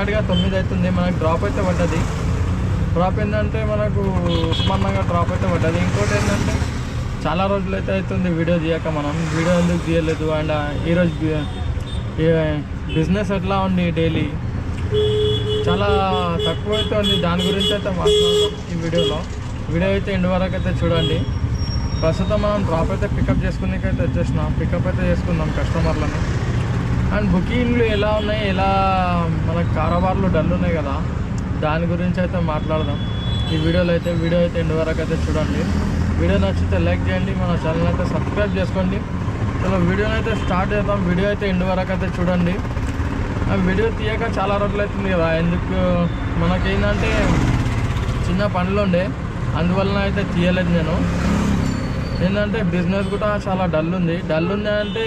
ఎగ్జాక్ట్గా తొమ్మిది అవుతుంది మనకు డ్రాప్ అయితే పడ్డది. డ్రాప్ ఏంటంటే మనకు ఉస్మాన్గా డ్రాప్ అయితే పడ్డది. ఇంకోటి ఏంటంటే చాలా రోజులు అయితే అవుతుంది వీడియో తీయక మనం. వీడియో ఎందుకు తీయలేదు? అండ్ ఈరోజు బిజినెస్ ఎట్లా ఉంది డైలీ చాలా తక్కువ అయితే ఉంది. దాని గురించి అయితే మాట్లాడదాం ఈ వీడియోలో వీడియో అయితే ఎండు వరకు అయితే చూడండి. ప్రస్తుతం మనం డ్రాప్ అయితే పికప్ చేసుకునేకి అయితే వచ్చేసినాం. పికప్ అయితే చేసుకుందాం కస్టమర్లను అండ్ బుకింగ్లు ఎలా ఉన్నాయి? ఎలా మన కారోబార్లు డల్ ఉన్నాయి కదా? దాని గురించి అయితే మాట్లాడదాం. ఈ వీడియోలో అయితే వీడియో అయితే ఎండు వరకు అయితే చూడండి. వీడియో నచ్చితే లైక్ చేయండి మన ఛానల్ అయితే సబ్స్క్రైబ్ చేసుకోండి. చాలా వీడియోని అయితే స్టార్ట్ చేద్దాం. వీడియో అయితే ఎండు వరకు అయితే చూడండి. వీడియో తీయక చాలా రోజులు అవుతుంది కదా. ఎందుకు? మనకేంటంటే చిన్న పనులు ఉండే. అందువలన అయితే తీయలేదు నేను. ఏంటంటే బిజినెస్ కూడా చాలా డల్ ఉంది. డల్ ఉంది అంటే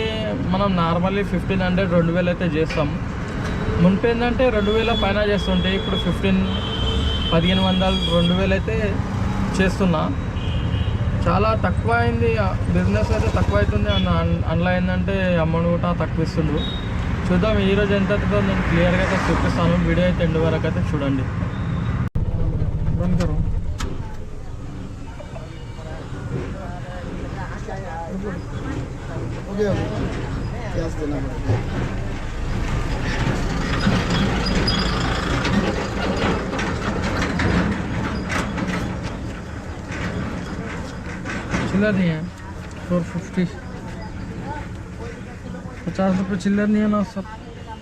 మనం నార్మల్లీ ఫిఫ్టీన్ హండ్రెడ్ రెండు వేలు అయితే చేస్తాం. మున్పు ఏంటంటే రెండు వేల పైన చేస్తుంటే ఇప్పుడు ఫిఫ్టీన్ పదిహేను వందలు రెండు వేలు అయితే చేస్తున్నా. చాలా తక్కువ అయింది. బిజినెస్ అయితే తక్కువ అవుతుంది అన్న అందులో ఏంటంటే అమౌంట్ కూడా తక్కువ ఇస్తుండ్రు. చూద్దాం ఈరోజు ఎంత అవుతుందో నేను క్లియర్గా అయితే చూపిస్తాను. వీడియో అయితే ఎండు వరకు అయితే చూడండి. देना पड़ेगा चिल्लर नहीं है? फोर फिफ्टी पचास रुपये चिल्लर नहीं है ना सब।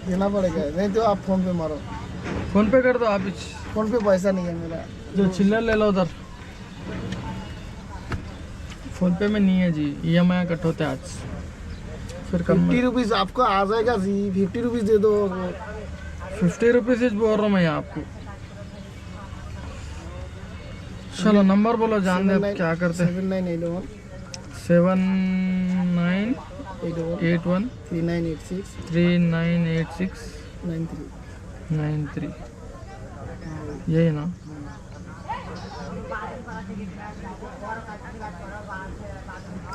देना पड़ेगा। नहीं तो आप फ़ोन पे मारो। फ़ोन पे कर दो आप फ़ोन पे पैसा नहीं है मेरा। जो चिल्लर ले लो उधर। फ़ोन पे में नहीं है जी ई एम आई कट होते आज। फिर कम फिफ्टी रुपीज़ आपको आ जाएगा जी फिफ्टी रुपीज़ दे दो फिफ्टी रुपीज़ बोल रहा हूँ मैं आपको। चलो नंबर बोलो जान दे क्या करते seven nine eight one. Seven nine eight one. Three nine eight six. Three nine eight six. Nine three. Nine three. यही ना?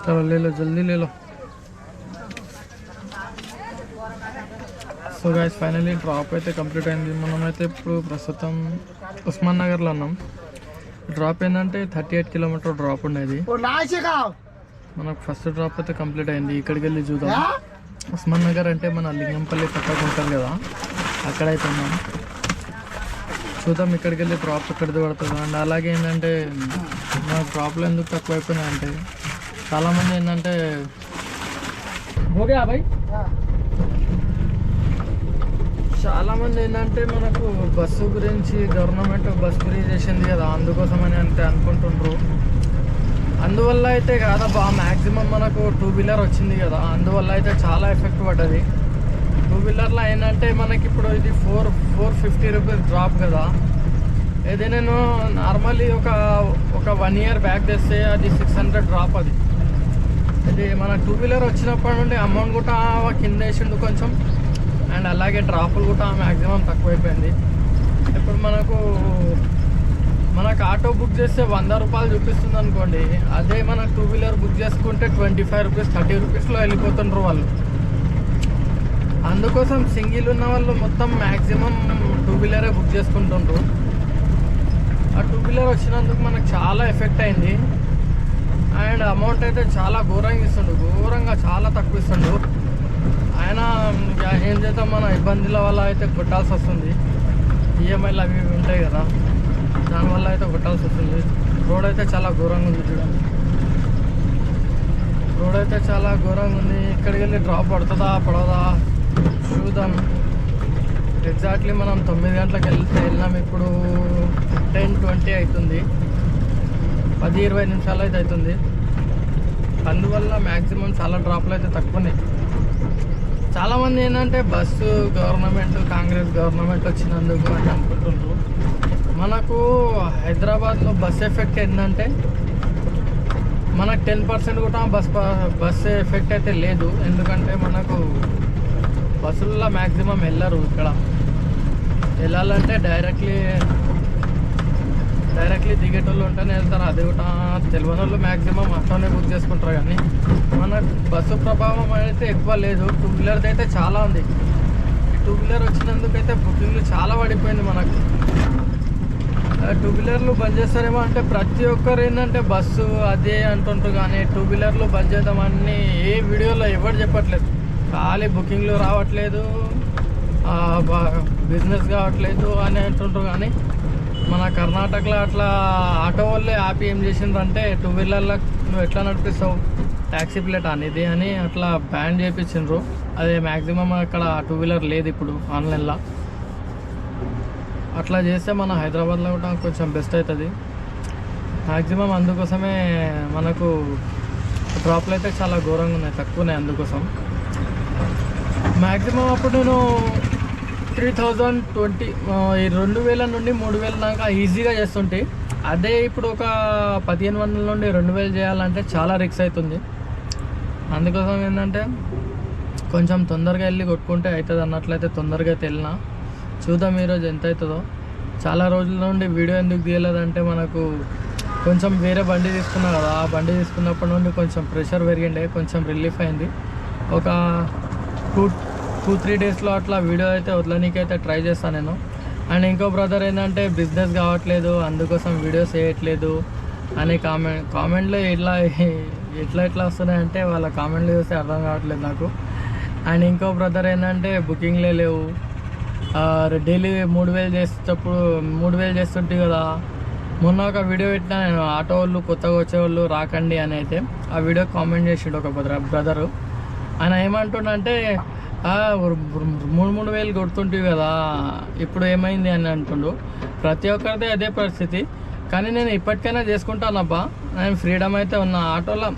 चलो ले लो जल्दी ले लो। సో గాయస్ ఫైనలీ డ్రాప్ అయితే కంప్లీట్ అయింది. మనమైతే ఇప్పుడు ప్రస్తుతం ఉస్మాన్ నగర్లో ఉన్నాం. డ్రాప్ ఏంటంటే థర్టీ ఎయిట్ కిలోమీటర్ డ్రాప్ ఉండేది మనకు ఫస్ట్ డ్రాప్ అయితే కంప్లీట్ అయింది. ఇక్కడికి వెళ్ళి చూద్దాం ఉస్మాన్ నగర్ అంటే మన లింగంపల్లి పక్కకు ఉంటాం కదా? అక్కడైతే ఉన్నాం. చూద్దాం ఇక్కడికి వెళ్ళి డ్రాప్ ఇక్కడిది పడుతుంది. అండ్ అలాగే ఏంటంటే మన డ్రాప్లో ఎందుకు తక్కువ అయిపోయినాయంటే చాలామంది ఏంటంటే చాలామంది ఏంటంటే మనకు బస్సు గురించి గవర్నమెంట్ బస్ ఫ్రీ చేసింది కదా అందుకోసమని అంటే అనుకుంటుండ్రు. అందువల్ల అయితే కాదబ్బా మ్యాక్సిమం మనకు టూ వీలర్ వచ్చింది కదా అందువల్ల అయితే చాలా ఎఫెక్ట్ పడ్డది. టూ వీలర్లో ఏంటంటే మనకి ఇప్పుడు ఇది four four fifty rupees drop కదా. ఇది నేను నార్మల్లీ ఒక ఒక వన్ ఇయర్ బ్యాక్ తెస్తే అది సిక్స్ హండ్రెడ్ డ్రాప్ అది. ఇది మన టూ వీలర్ వచ్చినప్పటి నుండి అమౌంట్ కూడా కింద వేసిండు కొంచెం. అండ్ అలాగే డ్రాపులు కూడా మ్యాక్సిమం తక్కువైపోయింది. ఇప్పుడు మనకు మనకు ఆటో బుక్ చేస్తే వంద రూపాయలు చూపిస్తుంది అనుకోండి. అదే మనం టూ వీలర్ బుక్ చేసుకుంటే ట్వంటీ ఫైవ్ రూపీస్ థర్టీ రూపీస్లో వెళ్ళిపోతుండ్రు వాళ్ళు. అందుకోసం సింగిల్ ఉన్న వాళ్ళు మొత్తం మ్యాక్సిమం టూ వీలరే బుక్ చేసుకుంటుండ్రు. ఆ టూ వీలర్ వచ్చినందుకు మనకు చాలా ఎఫెక్ట్ అయింది. అండ్ అమౌంట్ అయితే చాలా ఘోరంగా ఇస్తుండు ఘోరంగా చాలా తక్కువ ఇస్తుండు ఆయన ఏం చేద్దాం మన ఇబ్బందుల వల్ల అయితే కొట్టాల్సి వస్తుంది. ఈఎంఐలు అవి ఇవి ఉంటాయి కదా దానివల్ల అయితే కొట్టాల్సి వస్తుంది. రోడ్ అయితే చాలా ఘోరంగా ఉంది చూడండి. రోడ్ అయితే చాలా ఘోరంగా ఉంది. ఇక్కడికి వెళ్ళి డ్రాప్ పడుతుందా పడదా? చూద్దాం. ఎగ్జాక్ట్లీ మనం తొమ్మిది గంటలకు వెళ్తే వెళ్ళినాం ఇప్పుడు టెన్ ట్వంటీ అవుతుంది. పది ఇరవై నిమిషాలు అయితే అవుతుంది. అందువల్ల మ్యాక్సిమం చాలా డ్రాప్లు అయితే తక్కువనే చాలామంది ఏంటంటే బస్సు గవర్నమెంట్ కాంగ్రెస్ గవర్నమెంట్ వచ్చినందుకు అని అనుకుంటున్నారు మనకు హైదరాబాద్లో బస్ ఎఫెక్ట్ ఏంటంటే మనకు టెన్ పర్సెంట్ కూడా బస్ బస్ ఎఫెక్ట్ అయితే లేదు. ఎందుకంటే మనకు బస్సుల్లో మ్యాక్సిమం వెళ్ళరు ఇక్కడ. వెళ్ళాలంటే డైరెక్ట్లీ డైరెక్ట్లీ దిగేటోళ్ళు ఉంటేనే వెళ్తారు. అది కూడా తెలియని వాళ్ళు మ్యాక్సిమం ఆటోనే బుక్ చేసుకుంటారు కానీ మన బస్సు ప్రభావం అయితే ఎక్కువ లేదు. టూ వీలర్ది అయితే చాలా ఉంది. టూ వీలర్ వచ్చినందుకైతే బుకింగ్లు చాలా పడిపోయింది మనకు. టూ వీలర్లు బంద్ చేస్తారేమో అంటే ప్రతి ఒక్కరు ఏంటంటే బస్సు అదే అంటుంటారు కానీ టూ వీలర్లు బంద్ చేద్దామని ఏ వీడియోలో ఎవరు చెప్పట్లేదు. ఖాళీ బుకింగ్లు రావట్లేదు. బిజినెస్ కావట్లేదు అని అంటుంటారు కానీ మన కర్ణాటకలో అట్లా ఆటో వాళ్ళే ఆపి ఏం చేసిండ్రంటే టూ వీలర్లో నువ్వు ఎట్లా నడిపిస్తావు? ట్యాక్సీ ప్లేట్ అనేది అని అట్లా బ్యాన్ చేయించిండ్రు అదే మ్యాక్సిమం అక్కడ టూ వీలర్ లేదు ఇప్పుడు ఆన్లైన్లో అట్లా చేస్తే మన హైదరాబాద్లో కూడా కొంచెం బెస్ట్ అవుతుంది మ్యాక్సిమం అందుకోసమే మనకు డ్రాప్లు అయితే చాలా ఘోరంగా ఉన్నాయి తక్కువ ఉన్నాయి అందుకోసం. మ్యాక్సిమం అప్పుడు నేను త్రీ థౌజండ్ ట్వంటీ ఈ రెండు వేల నుండి మూడు వేల దాకా ఈజీగా చేస్తుంటే అదే ఇప్పుడు ఒక పదిహేను వందల నుండి రెండు వేలు చేయాలంటే చాలా రిక్స్ అవుతుంది. అందుకోసం ఏంటంటే కొంచెం తొందరగా వెళ్ళి కొట్టుకుంటే అవుతుంది అన్నట్లయితే తొందరగా అయితే వెళ్ళినా చూద్దాం ఈరోజు ఎంత అవుతుందో. చాలా రోజుల నుండి వీడియో ఎందుకు తీయలేదంటే మనకు కొంచెం వేరే బండి తీసుకున్నా కదా ఆ బండి తీసుకున్నప్పటి నుండి కొంచెం ప్రెషర్ పెరిగిండే కొంచెం రిలీఫ్ అయింది. ఒక టూ టూ త్రీ డేస్లో అట్లా వీడియో అయితే వదలనీకైతే ట్రై చేస్తాను నేను. అండ్ ఇంకో బ్రదర్ ఏంటంటే బిజినెస్ కావట్లేదు అందుకోసం వీడియోస్ వేయట్లేదు అని కామెంట్ కామెంట్లో ఇట్లా ఎట్లా ఎట్లా వస్తున్నాయంటే వాళ్ళ కామెంట్లు చూస్తే అర్థం కావట్లేదు నాకు. అండ్ ఇంకో బ్రదర్ ఏంటంటే బుకింగ్లే లేవు. డైలీ మూడు వేలు చేసేటప్పుడు మూడు వేలు చేస్తుంటే కదా మొన్న ఒక వీడియో పెట్టినా నేను ఆటో వాళ్ళు కొత్తగా వచ్చేవాళ్ళు రాకండి అని అయితే ఆ వీడియో కామెంట్ చేసిండు ఒక బ్రదర్ బ్రదరు. ఆయన ఏమంటుండంటే మూడు మూడు వేలు కొడుతుంటివి కదా. ఇప్పుడు ఏమైంది అని అంటుండు. ప్రతి ఒక్కరిదే అదే పరిస్థితి. కానీ నేను ఇప్పటికైనా చేసుకుంటానబ్బా నేను ఫ్రీడమ్ అయితే ఉన్న. ఆటోలో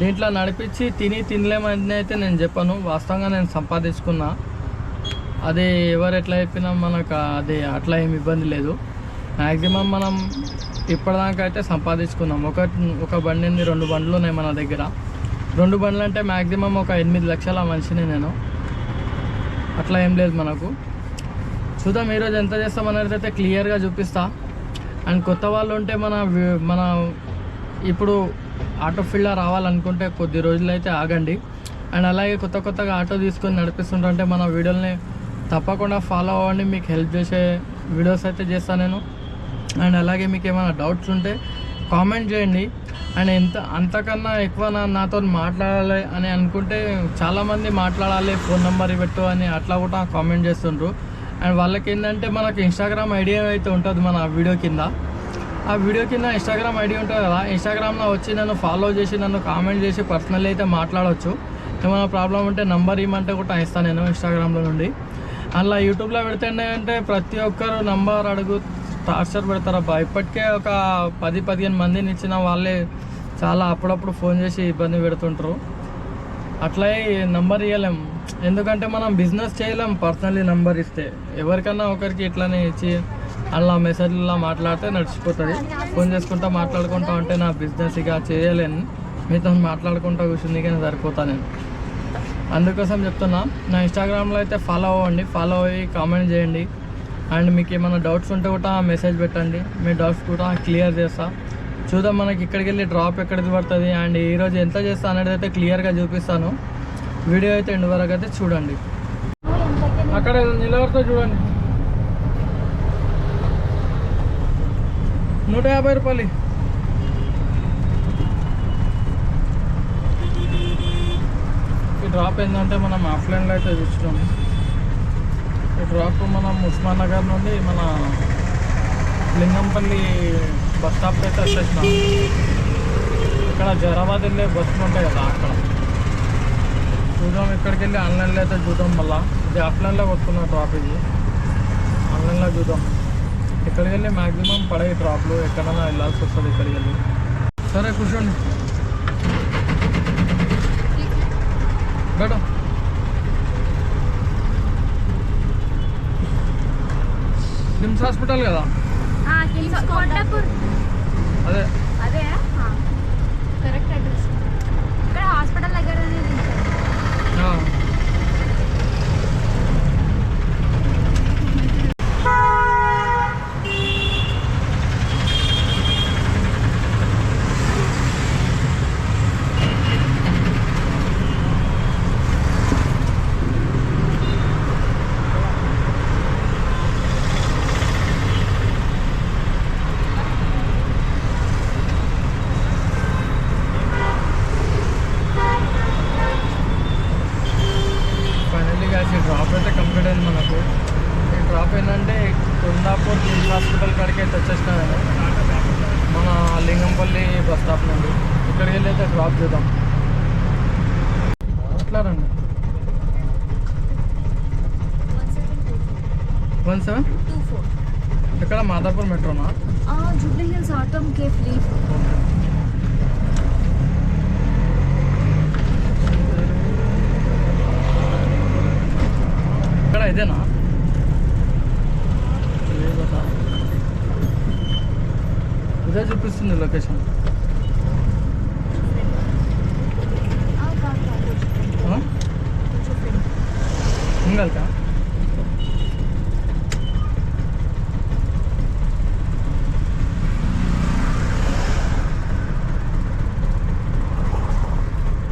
దీంట్లో నడిపించి తిని తినలేమని అయితే నేను చెప్పాను. వాస్తవంగా నేను సంపాదించుకున్నా. అది ఎవరు ఎట్లా చెప్పినా మనకు అది అట్లా ఏమి ఇబ్బంది లేదు. మ్యాక్సిమం మనం ఇప్పటిదాకా అయితే సంపాదించుకున్నాం. ఒక ఒక బండి ఉంది, రెండు బండ్లు ఉన్నాయి మన దగ్గర. రెండు బండ్లు అంటే మ్యాక్సిమం ఒక ఎనిమిది లక్షల మనిషిని నేను. అట్లా ఏం లేదు మనకు. చూద్దాం ఈరోజు ఎంత చేస్తామనేది అయితే క్లియర్గా చూపిస్తా. అండ్ కొత్త వాళ్ళు ఉంటే మన మన ఇప్పుడు ఆటో ఫీల్డ్లో రావాలనుకుంటే కొద్ది రోజులు అయితే ఆగండి. అండ్ అలాగే కొత్త కొత్తగా ఆటో తీసుకొని నడిపిస్తుంటే మన వీడియోని తప్పకుండా ఫాలో అవ్వండి. మీకు హెల్ప్ చేసే వీడియోస్ అయితే చేస్తాను నేను. అండ్ అలాగే మీకు ఏమైనా డౌట్స్ ఉంటే కామెంట్ చేయండి. అండ్ ఎంత అంతకన్నా ఎక్కువ నా నాతో మాట్లాడాలి అని అనుకుంటే చాలామంది మాట్లాడాలి ఫోన్ నెంబర్ పెట్టు అని అట్లా కూడా కామెంట్ చేస్తుండ్రు. అండ్ వాళ్ళకి ఏంటంటే మనకు ఇన్స్టాగ్రామ్ ఐడియా అయితే ఉంటుంది మన వీడియో కింద. ఆ వీడియో కింద ఇన్స్టాగ్రామ్ ఐడి ఉంటుంది కదా. ఇన్స్టాగ్రామ్లో వచ్చి నన్ను ఫాలో చేసి నన్ను కామెంట్ చేసి పర్సనల్ అయితే మాట్లాడవచ్చు ఏమైనా ప్రాబ్లం ఉంటే నంబర్ ఇవ్వమంటే కూడా ఇస్తాను నేను ఇన్స్టాగ్రామ్లో నుండి. అలా యూట్యూబ్లో పెడితే అంటే ప్రతి ఒక్కరు నంబర్ అడుగు టార్చర్ పెడతారబ్బా ఇప్పటికే ఒక పది పదిహేను మందిని ఇచ్చిన వాళ్ళే చాలా అప్పుడప్పుడు ఫోన్ చేసి ఇబ్బంది పెడుతుంటారు. అట్లా నంబర్ ఇవ్వలేం ఎందుకంటే మనం బిజినెస్ చేయలేం పర్సనలీ నంబర్ ఇస్తే. ఎవరికన్నా ఒకరికి ఇట్లానే ఇచ్చి అలా మెసేజ్లో మాట్లాడితే నడిచిపోతుంది. ఫోన్ చేసుకుంటా మాట్లాడుకుంటా ఉంటే నా బిజినెస్ ఇక చేయలేను. మీతో మాట్లాడుకుంటా కూర్చుంది కానీ సరిపోతా నేను. అందుకోసం చెప్తున్నా నా ఇన్స్టాగ్రామ్లో అయితే ఫాలో అవ్వండి. ఫాలో అయ్యి కామెంట్ చేయండి. అండ్ మీకు ఏమైనా డౌట్స్ ఉంటే కూడా మెసేజ్ పెట్టండి. మీ డౌట్స్ కూడా క్లియర్ చేస్తా. చూద్దాం మనకి ఇక్కడికి వెళ్ళి డ్రాప్ ఎక్కడికి పడుతుంది అండ్ ఈరోజు ఎంత చేస్తా అనేది అయితే క్లియర్గా చూపిస్తాను. వీడియో అయితే ఎండు వరకు అయితే చూడండి. అక్కడ నిలవరితో చూడండి. నూట యాభై రూపాయలు. ఈ డ్రాప్ ఏంటంటే మనం ఆఫ్లైన్లో అయితే చూస్తున్నాము. ఈ డ్రాప్ మనం ఉస్మాన్ నగర్ నుండి మన లింగంపల్లి బస్ స్టాప్ అయితే వచ్చేసినాం. ఇక్కడ జరాబాద్ వెళ్ళే బస్సులు ఉంటాయి కదా అక్కడ. చూద్దాం ఇక్కడికి వెళ్ళి ఆన్లైన్లో అయితే చూద్దాం మళ్ళా. ఇది ఆఫ్లైన్లో వస్తున్న డ్రాప్ ఇది. ఆన్లైన్లో చూద్దాం. ఇక్కడికి వెళ్ళి మ్యాక్సిమం పడే డ్రాప్లు ఎక్కడైనా వెళ్ళాల్సి వస్తుంది ఇక్కడికి వెళ్ళి. సరే కూర్చోండి. మేడం నిమ్స్ హాస్పిటల్ కదా కొండాపూర్ అదే అదే కరెక్ట్ అడ్రస్ ఇక్కడ హాస్పిటల్ దగ్గర ఆ. అయితే కంప్లీట్ అయింది మనకు. ఈ డ్రాప్ ఏంటంటే కొండాపూర్ కిమ్స్ హాస్పిటల్ కాడికి అయితే వచ్చేసిన నేను మన లింగంపల్లి బస్ స్టాప్ నుండి. ఇక్కడికి వెళ్ళి అయితే డ్రాప్ చేద్దాం. అట్లా రండి? One seven? Two four. ఇక్కడ Madhapur మెట్రోనా? Jubilee Hills atom cafe leave okay ఇక్కడ ఇదేనా లేదట. ఇదే చూపిస్తుంది లొకేషన్ ఉంగల్కా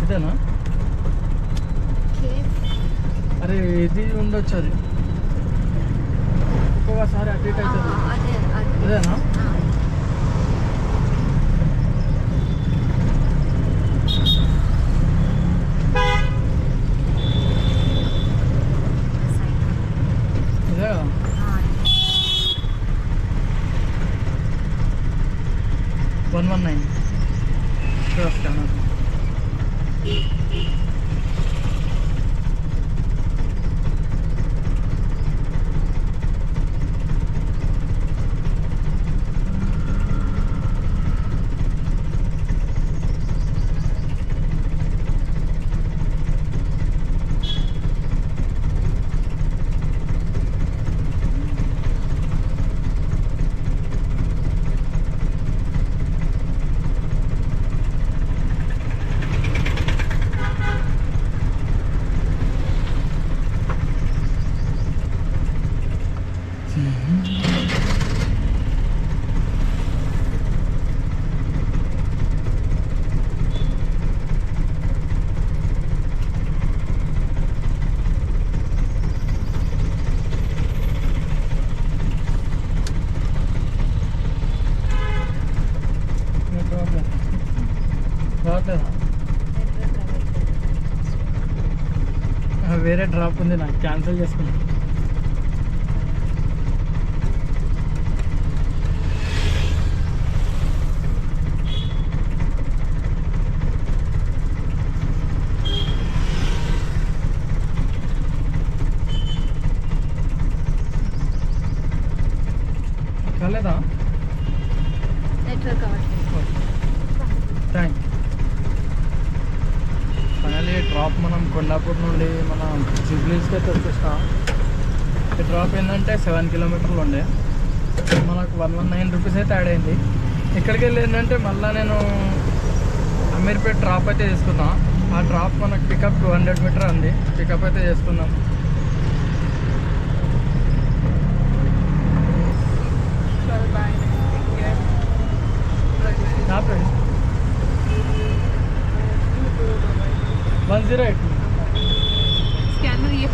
ఇదేనా కేఫ్ అరే ఇది ఉండొచ్చు అది ఒక్కొక్కసారి అటు ఇటు అవుతుంది అదే అదే ఇదేనా ఇదే కదా వన్ వన్ నైన్ ఇక్కడ స్కానర్ రావట్లేదా ఆ, వేరే డ్రాప్ ఉంది నాకు క్యాన్సిల్ చేసుకున్నాను కాలేదా నెట్వర్క్ అవ్వట్లేదు థ్యాంక్ ఫైనలీ డ్రాప్ మనం కొండాపూర్ నుండి మన జూబ్లీస్కి అయితే వచ్చేసినాం ఈ డ్రాప్ వన్ కిలోమీటర్లు ఉండే. మనకు వన్ వన్ నైన్ రూపీస్ అయితే యాడ్ అయింది. ఇక్కడికి వెళ్ళి ఏంటంటే మళ్ళీ నేను అమీర్పేట డ్రాప్ అయితే చేసుకున్నాను ఆ డ్రాప్ మనకు పికప్ టూ హండ్రెడ్ మీటర్ ఉంది పికప్ అయితే చేసుకున్నాం. One zero eight. స్కానర్ ఏ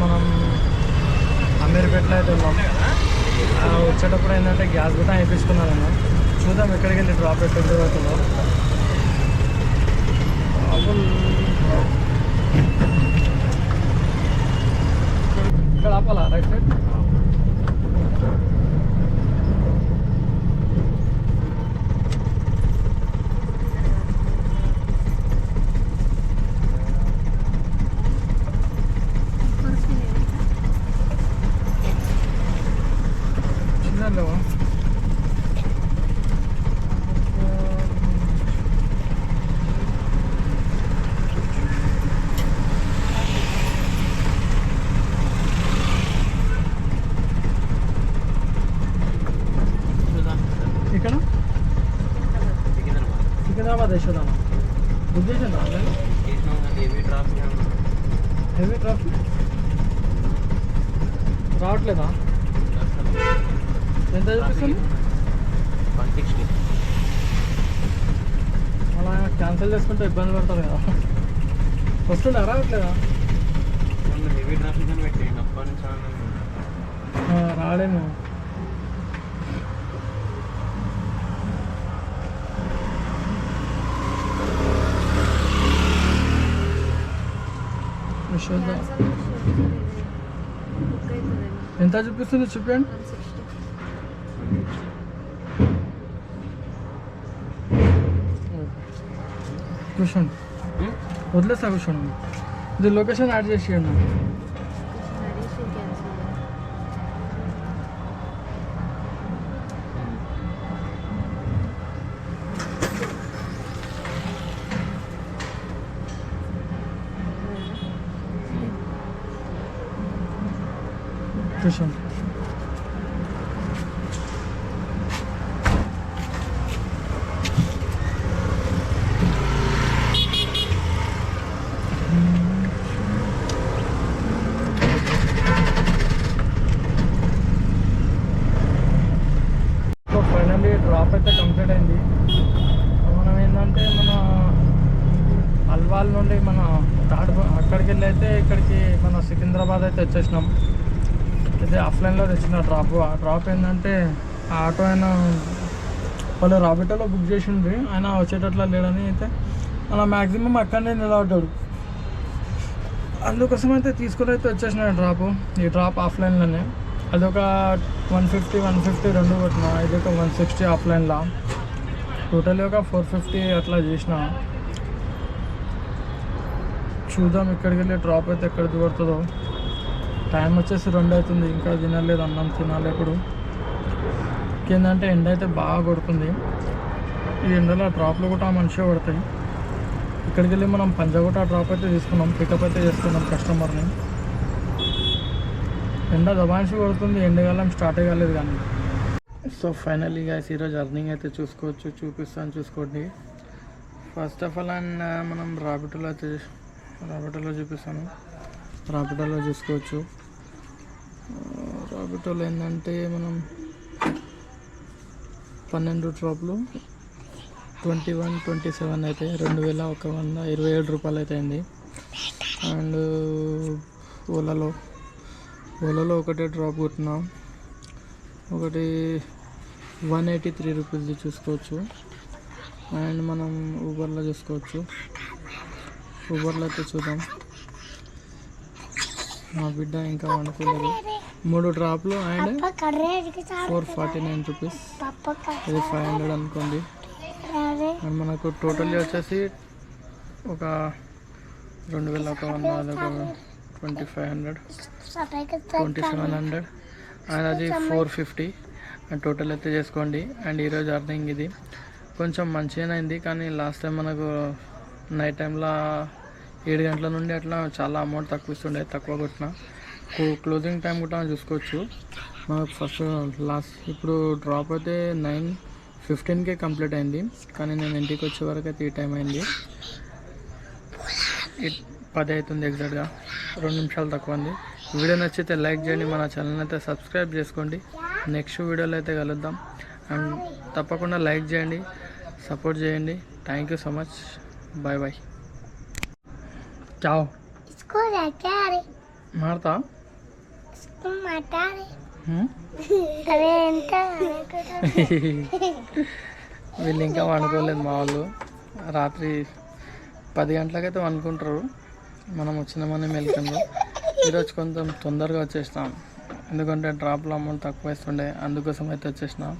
మనం అమీర్పేటలో అయితే ఉన్నాం. వచ్చేటప్పుడు ఏంటంటే గ్యాస్ కూడా వేయించుకున్నాను నేను చూద్దాం ఎక్కడికి వెళ్ళి డ్రాప్ ఎక్కడ అవుతుందో ఇక్కడ ఆపాలా? రైట్ సైడ్ చిన్నలో ఇక్కడ సికింద్రాబాద్ యశోదామా బుక్ చేసిందా హెవీ ట్రాఫిక్ రావట్లేదా ఎంత చూపిస్తుంది మన అలా క్యాన్సిల్ చేసుకుంటే ఇబ్బంది పడతారు కదా. వస్తుండే రావట్లేదా? హెవీ ట్రాఫిక్ అని పెట్టి అప్పటి నుంచి అవుతుందేమో. ఎంత చూపిస్తుంది? చూపించండి Hmm? వదిలేస్తా కూర్చోండి ఇది లొకేషన్ యాడ్ చేసి ఇవ్వండి అడిషన్ క్యాన్సిల్ కూర్చోండి సో ఫైనల్లీ అయితే కంప్లీట్ అయింది. మనం ఏంటంటే మన అల్వాల్ నుండి మన తాడు అక్కడికి వెళ్ళి అయితే ఇక్కడికి మన సికింద్రాబాద్ అయితే వచ్చేసినాం. అయితే ఆఫ్లైన్లో తెచ్చిన డ్రాప్. ఆ డ్రాప్ ఏంటంటే ఆ ఆటో ఆయన వాళ్ళు రాబిటోలో బుక్ చేసిండ్రి. ఆయన వచ్చేటట్లా లేడని అయితే అలా మ్యాక్సిమం అక్కడనే నిలబడ్డాడు. అందుకోసం అయితే తీసుకుని అయితే వచ్చేసిన డ్రాప్. ఈ డ్రాప్ ఆఫ్లైన్లోనే. అదొక వన్ ఫిఫ్టీ వన్ ఫిఫ్టీ రెండు కొట్టిన. ఇది ఒక వన్ సిక్స్టీ ఆఫ్లైన్లో. టోటల్ ఒక ఫోర్ ఫిఫ్టీ అట్లా చేసిన. చూద్దాం ఇక్కడికి వెళ్ళి డ్రాప్ అయితే ఎక్కడ దిగుతుందో టైం వచ్చేసి రెండు అవుతుంది. ఇంకా తినలేదు అన్నం తినాలి ఇప్పుడు ఏంటంటే ఎండ అయితే బాగా కొడుతుంది. ఈ ఎండలో డ్రాప్లు కూడా మంచిగా పడతాయి ఇక్కడికి వెళ్ళి మనం పంజాగుట డ్రాప్ అయితే తీసుకున్నాం. పికప్ అయితే చేసుకున్నాం కస్టమర్ని ఎండ దబాన్షి కొడుతుంది ఎండకాలం స్టార్ట్ కాలేదు కానీ. సో ఫైనల్లీ గాయస్ ఈరోజు అర్నింగ్ అయితే చూసుకోవచ్చు చూపిస్తాను చూసుకోండి. ఫస్ట్ ఆఫ్ ఆల్ అండ్ మనం రాబిటోలో అయితే రాబిటోలో చూపిస్తాను. రాబిటోలో చూసుకోవచ్చు. Uh, రాబిటోలో ఏంటంటే మనం పన్నెండు ట్రాప్లు ట్వంటీ వన్ ట్వంటీ సెవెన్ అయితే రెండు వేల ఒక వంద ఇరవై ఏడు రూపాయలు అయితే అయింది. అండ్ ఓలాలో ఓలాలో ఒకటే డ్రాప్ కొట్టినా. ఒకటి వన్ ఎయిటీ త్రీ రూపీస్ది చూసుకోవచ్చు. అండ్ మనం ఊబర్లో చూసుకోవచ్చు. ఊబర్లో అయితే చూద్దాం. మా బిడ్డ ఇంకా వండుకోలేదు. మూడు డ్రాప్లు and four forty nine rupees. ఇది ఫైవ్ హండ్రెడ్ అనుకోండి. అండ్ మనకు టోటల్ వచ్చేసి ఒక రెండు వేల ఒక వంద twenty five hundred. Twenty seven hundred. And అది ఫోర్ ఫిఫ్టీ. అండ్ టోటల్ అయితే చేసుకోండి. అండ్ ఈరోజు అర్నింగ్ ఇది. కొంచెం మంచిగానే అయింది కానీ లాస్ట్ టైం మనకు నైట్ టైంలో ఏడు గంటల నుండి అట్లా చాలా అమౌంట్ తక్కువ ఇస్తుండే తక్కువ కొట్టిన. క్లోజింగ్ టైం కూడా చూసుకోవచ్చు. మనకు ఫస్ట్ లాస్ట్ ఇప్పుడు డ్రాప్ అయితే నైన్ ఫిఫ్టీన్కే కంప్లీట్ అయింది. కానీ నేను ఇంటికి వచ్చే వరకు అయితే ఈ టైం అయింది. పది అవుతుంది ఎగ్జాక్ట్గా. రెండు నిమిషాలు తక్కువ ఉంది. వీడియో నచ్చితే లైక్ చేయండి మన ఛానల్ అయితే సబ్స్క్రైబ్ చేసుకోండి. నెక్స్ట్ వీడియోలో అయితే కలుద్దాం. అండ్ తప్పకుండా లైక్ చేయండి సపోర్ట్ చేయండి. Thank you so much bye bye చావ్ వీళ్ళు ఇంకా వండుకోలేదు మా వాళ్ళు. రాత్రి పది గంటలకైతే వండుకుంటారు. మనం వచ్చిన వచ్చినామని మెలుకుందాం ఈరోజు కొంచెం తొందరగా వచ్చేసినాం. ఎందుకంటే డ్రాప్లో అమౌంట్ తక్కువ వేస్తుండే అందుకోసం అయితే వచ్చేసినాం.